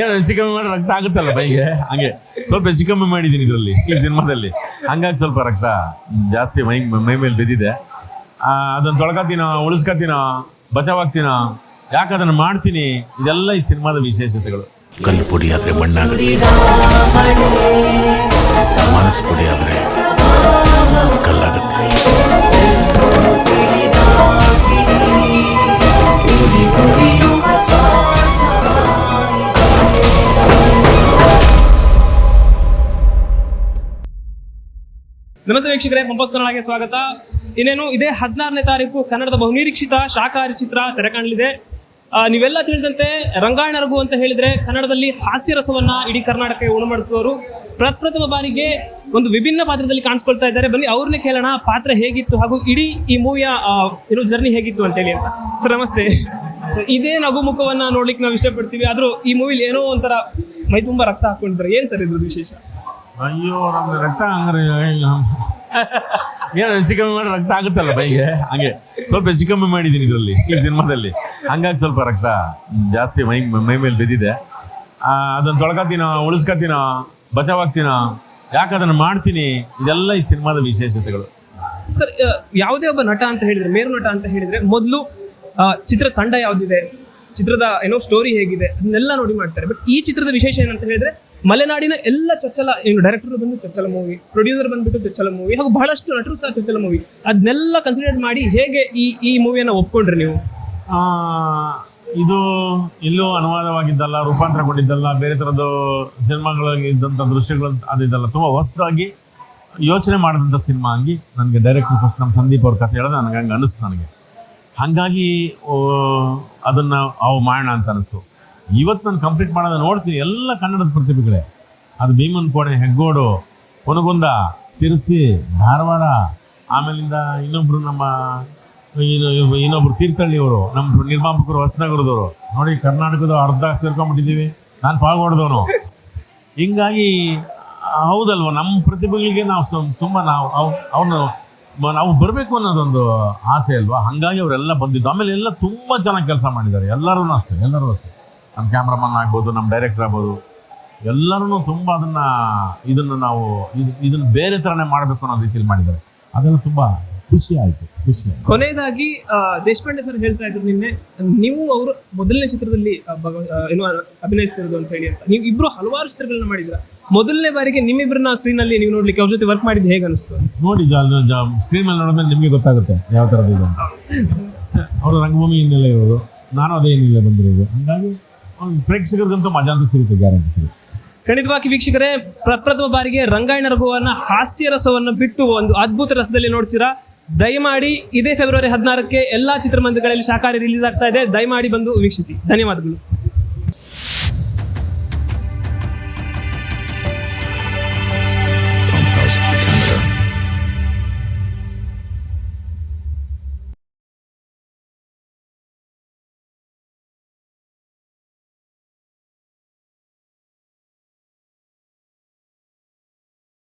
ಏನು ಹೆಚ್ಚು ಕಮ್ಮಿ ಮಾಡಿ ರಕ್ತ ಆಗುತ್ತಲ್ಲ ಬೈಗೆ ಹಂಗೆ. ಸ್ವಲ್ಪ ಹೆಚ್ಚು ಕಮ್ಮಿ ಮಾಡಿದ್ದೀನಿ ಇದರಲ್ಲಿ, ಈ ಸಿನಿಮಾದಲ್ಲಿ. ಹಂಗಾಗಿ ಸ್ವಲ್ಪ ರಕ್ತ ಜಾಸ್ತಿ ಮೈ ಮೈ ಮೇಲೆ ಬಿದ್ದಿದೆ. ಅದನ್ನು ತೊಳ್ಕೊತೀನೋ, ಉಳಿಸ್ಕೊತೀನೋ ಬಚಾವಾಗ್ತೀನೋ ಯಾಕೆ ಅದನ್ನು ಮಾಡ್ತೀನಿ? ಇದೆಲ್ಲ ಈ ಸಿನಿಮಾದ ವಿಶೇಷತೆಗಳು. ಕಲ್ಲು ಪುಡಿ ಆದ್ರೆ ಮಣ್ಣಾಗುತ್ತೆ. ಮನಸ್ಸು ಪುಡಿ ಆದರೆ ಕಲ್ಲಾಗುತ್ತೆ. ನಮಸ್ತೆ ವೀಕ್ಷಕರೇ, ಪಂಪಸ್ ಕನ್ನಡಗೆ ಸ್ವಾಗತ. ಇನ್ನೇನು, ಇದೇ ಹದಿನಾರನೇ ತಾರೀಕು ಕನ್ನಡದ ಬಹುನಿರೀಕ್ಷಿತ ಶಾಖಾಹಾರಿ ಚಿತ್ರ ತೆರೆ ಕಾಣಲಿದೆ ನೀವೆಲ್ಲ ತಿಳಿದಂತೆ ರಂಗಾಯಣ ರಘು ಅಂತ ಹೇಳಿದ್ರೆ ಕನ್ನಡದಲ್ಲಿ ಹಾಸ್ಯ ರಸವನ್ನ ಇಡೀ ಕರ್ನಾಟಕಕ್ಕೆ ಉಣಮಾಡಿಸುವವರು ಪ್ರಪ್ರಥಮ ಬಾರಿಗೆ ಒಂದು ವಿಭಿನ್ನ ಪಾತ್ರದಲ್ಲಿ ಕಾಣಿಸ್ಕೊಳ್ತಾ ಇದ್ದಾರೆ. ಬನ್ನಿ, ಅವ್ರನ್ನೇ ಕೇಳೋಣ, ಪಾತ್ರ ಹೇಗಿತ್ತು ಹಾಗೂ ಇಡೀ ಈ ಮೂವಿಯ ಏನು ಜರ್ನಿ ಹೇಗಿತ್ತು ಅಂತೇಳಿ ಅಂತ. ಸರ್, ನಮಸ್ತೆ. ಇದೇ ನಗು ಮುಖವನ್ನ ನೋಡ್ಲಿಕ್ಕೆ ನಾವು ಇಷ್ಟಪಡ್ತೀವಿ ಆದ್ರೂ ಈ ಮೂವಿಲಿ ಏನೋ ಒಂಥರ ಮೈ ತುಂಬಾ ರಕ್ತ ಹಾಕೊಂಡಿದ್ದಾರೆ. ಏನ್ ಸರ್ ಇದ್ರದ್ದು ವಿಶೇಷ? ಅಯ್ಯೋ, ನಮ್ಗೆ ರಕ್ತ ಹಂಗಾರೆ ಏನು ಹೆಚ್ಚು ಕಮ್ಮಿ ಮಾಡಿ ರಕ್ತ ಆಗುತ್ತಲ್ಲ ಬೈಗೆ ಹಂಗೆ. ಸ್ವಲ್ಪ ಹೆಚ್ಚು ಕಮ್ಮಿ ಮಾಡಿದ್ದೀನಿ ಇದರಲ್ಲಿ, ಈ ಸಿನಿಮಾದಲ್ಲಿ. ಹಂಗಾಗಿ ಸ್ವಲ್ಪ ರಕ್ತ ಜಾಸ್ತಿ ಮೈ ಮೈ ಮೇಲೆ ಬಿದ್ದಿದೆ. ಅದನ್ನು ತೊಳ್ಕೊತೀನೋ, ಉಳಿಸ್ಕೊತೀನೋ, ಬಚಾವಾಗ್ತೀನೋ, ಯಾಕೆ ಅದನ್ನು ಮಾಡ್ತೀನಿ? ಇದೆಲ್ಲ ಈ ಸಿನಿಮಾದ ವಿಶೇಷತೆಗಳು. ಸರ್ ಯಾವುದೇ ಒಬ್ಬ ನಟ ಅಂತ ಹೇಳಿದ್ರೆ, ಮೇರು ನಟ ಅಂತ ಹೇಳಿದ್ರೆ, ಮೊದಲು ಚಿತ್ರ ತಂಡ ಯಾವುದಿದೆ? ಚಿತ್ರದ ಏನೋ ಸ್ಟೋರಿ ಹೇಗಿದೆ? ಅದನ್ನೆಲ್ಲ ನೋಡಿ ಮಾಡ್ತಾರೆ. ಬಟ್ ಈ ಚಿತ್ರದ ವಿಶೇಷ ಏನಂತ ಹೇಳಿದ್ರೆ ಮಲೆನಾಡಿನ ಎಲ್ಲ ಚೊಚ್ಚಲ ಏನು ಡೈರೆಕ್ಟರ್ ಬಂದು ಚೊಚ್ಚಲ ಮೂವಿ ಪ್ರೊಡ್ಯೂಸರ್ ಬಂದ್ಬಿಟ್ಟು ಚೊಚ್ಚಲ ಮೂವಿ ಹಾಗೂ ಬಹಳಷ್ಟು ನಟರು ಸಹ ಚೊಚ್ಚಲ ಮೂವಿ ಅದನ್ನೆಲ್ಲ ಕನ್ಸಿಡರ್ ಮಾಡಿ ಹೇಗೆ ಈ ಈ ಮೂವಿಯನ್ನು ಒಪ್ಕೊಂಡ್ರಿ ನೀವು? ಇದು ಎಲ್ಲೂ ಅನುವಾದವಾಗಿದ್ದಲ್ಲ, ರೂಪಾಂತರಗೊಂಡಿದ್ದಲ್ಲ, ಬೇರೆ ಥರದ್ದು ಸಿನಿಮಾಗಳಿಗೆ ಇದ್ದಂಥ ದೃಶ್ಯಗಳು ಅದಿದ್ದಲ್ಲ, ತುಂಬ ಹೊಸದಾಗಿ ಯೋಚನೆ ಮಾಡಿದಂಥ ಸಿನಿಮಾ ಆಗಿ ನನಗೆ ಡೈರೆಕ್ಟರ್ ಫಸ್ಟ್ ನಮ್ಮ ಸಂದೀಪ್ ಅವ್ರ ಕಥೆ ಹೇಳಿದ್ರೆ ನನಗೆ ಹಂಗೆ ಅನಿಸ್ತು ನನಗೆ. ಹಾಗಾಗಿ ಅದನ್ನು ಅವು ಮಾಡೋಣ ಅಂತ ಅನಿಸ್ತು. ಇವತ್ತು ನಾನು ಕಂಪ್ಲೀಟ್ ಮಾಡೋದು ನೋಡ್ತೀನಿ. ಎಲ್ಲ ಕನ್ನಡದ ಪ್ರತಿಭೆಗಳೇ. ಅದು ಭೀಮನ್ ಕೋಣೆ, ಹೆಗ್ಗೋಡು ಹೊನಗುಂದ ಸಿರಸಿ, ಧಾರವಾಡ, ಆಮೇಲಿಂದ ಇನ್ನೊಬ್ರು ನಮ್ಮ ಇನ್ನು- ಇನ್ನೊಬ್ರು ತೀರ್ಥಹಳ್ಳಿಯವರು, ನಮ್ಮ ನಿರ್ಮಾಪಕರು ಹೊಸನಗರದವರು. ನೋಡಿ, ಕರ್ನಾಟಕದ ಅರ್ಧ ಸೇರ್ಕೊಂಡ್ಬಿಟ್ಟಿದ್ದೀವಿ. ನಾನು ಪಾಲ್ಗೊಡ್ದವನು ಹಿಂಗಾಗಿ, ಹೌದಲ್ವ? ನಮ್ಮ ಪ್ರತಿಭೆಗಳಿಗೆ ನಾವು ತುಂಬ ನಾವು, ಅವ್, ಅವನು ನಾವು ಬರಬೇಕು ಅನ್ನೋದೊಂದು ಆಸೆ ಅಲ್ವಾ? ಹಾಗಾಗಿ ಅವರೆಲ್ಲ ಬಂದಿದ್ದು. ಆಮೇಲೆ ಎಲ್ಲ ತುಂಬ ಚೆನ್ನಾಗಿ ಕೆಲಸ ಮಾಡಿದ್ದಾರೆ. ಎಲ್ಲರೂ ಅಷ್ಟೇ ಎಲ್ಲರೂ ಅಷ್ಟೇ. ನಮ್ಮ ಕ್ಯಾಮ್ರಾಮನ್ ಆಗ್ಬೋದು ನಮ್ಮ ಡೈರೆಕ್ಟರ್ ಆಗ್ಬೋದು ಎಲ್ಲರೂ ತುಂಬ ಅದನ್ನು ಇದನ್ನು ನಾವು ಇದು ಇದನ್ನು ಬೇರೆ ಥರನೇ ಮಾಡಬೇಕು ಅನ್ನೋ ರೀತಿಯಲ್ಲಿ ಮಾಡಿದ್ದಾರೆ. ಅದೆಲ್ಲ ತುಂಬ ಖುಷಿ ಆಯಿತು ಖುಷಿ. ಕೊನೆಯದಾಗಿ ದೇಶಪಾಂಡೆ ಸರ್ ಹೇಳ್ತಾ ಇದ್ರು ನಿನ್ನೆ ನೀವು ಅವರು ಮೊದಲನೇ ಚಿತ್ರದಲ್ಲಿ ಏನು ಅಭಿನಯಿಸ್ತಿರೋದು ಅಂತ ಹೇಳಿ ಅಂತ. ನೀವು ಇಬ್ರು ಹಲವಾರು ಚಿತ್ರಗಳನ್ನ ಮಾಡಿದ್ರ ಮೊದಲನೇ ಬಾರಿಗೆ ನಿಮ್ಮಿಬ್ಬರನ್ನ ಸ್ಕ್ರೀನ್ ಅಲ್ಲಿ ನೀವು ನೋಡ್ಲಿಕ್ಕೆ ಅವ್ರ ಜೊತೆ ವರ್ಕ್ ಮಾಡಿದ್ದು ಹೇಗೆ ಅನಿಸ್ತು ನೋಡಿ ಸ್ಕ್ರೀನ್ ಅಲ್ಲಿ ನೋಡಿದ್ರೆ ನಿಮಗೆ ಗೊತ್ತಾಗುತ್ತೆ ಯಾವ ಥರದ್ದು ಇದೆ ಅಂತ. ಅವರು ರಂಗಭೂಮಿ ಹಿನ್ನೆಲೆ ಇರೋದು ನಾನು ಅದೇ ಹಿನ್ನೆಲೆ ಬಂದಿರೋದು. ಹಂಗಾಗಿ ಪ್ರೇಕ್ಷಕರಿಗಂತೂ ಮಜಾ ಅಂತೂ ಸಿಗುತ್ತೆ, ಗ್ಯಾರಂಟಿ ಸಿಗುತ್ತೆ. ಖಂಡಿತವಾಗಿ ವೀಕ್ಷಕರೇ ಪ್ರಪ್ರಥಮ ಬಾರಿಗೆ ರಂಗಾಯಣ ರಘುವನ್ನ ಹಾಸ್ಯ ರಸವನ್ನು ಬಿಟ್ಟು ಒಂದು ಅದ್ಭುತ ರಸದಲ್ಲಿ ನೋಡ್ತೀರಾ? ದಯಮಾಡಿ ಇದೇ ಫೆಬ್ರವರಿ ಹದಿನಾರಕ್ಕೆ ಎಲ್ಲಾ ಚಿತ್ರಮಂದಿರಗಳಲ್ಲಿ ಶಾಖಾರಿ ರಿಲೀಸ್ ಆಗ್ತಾ ಇದೆ. ದಯಮಾಡಿ ಬಂದು ವೀಕ್ಷಿಸಿ. ಧನ್ಯವಾದಗಳು.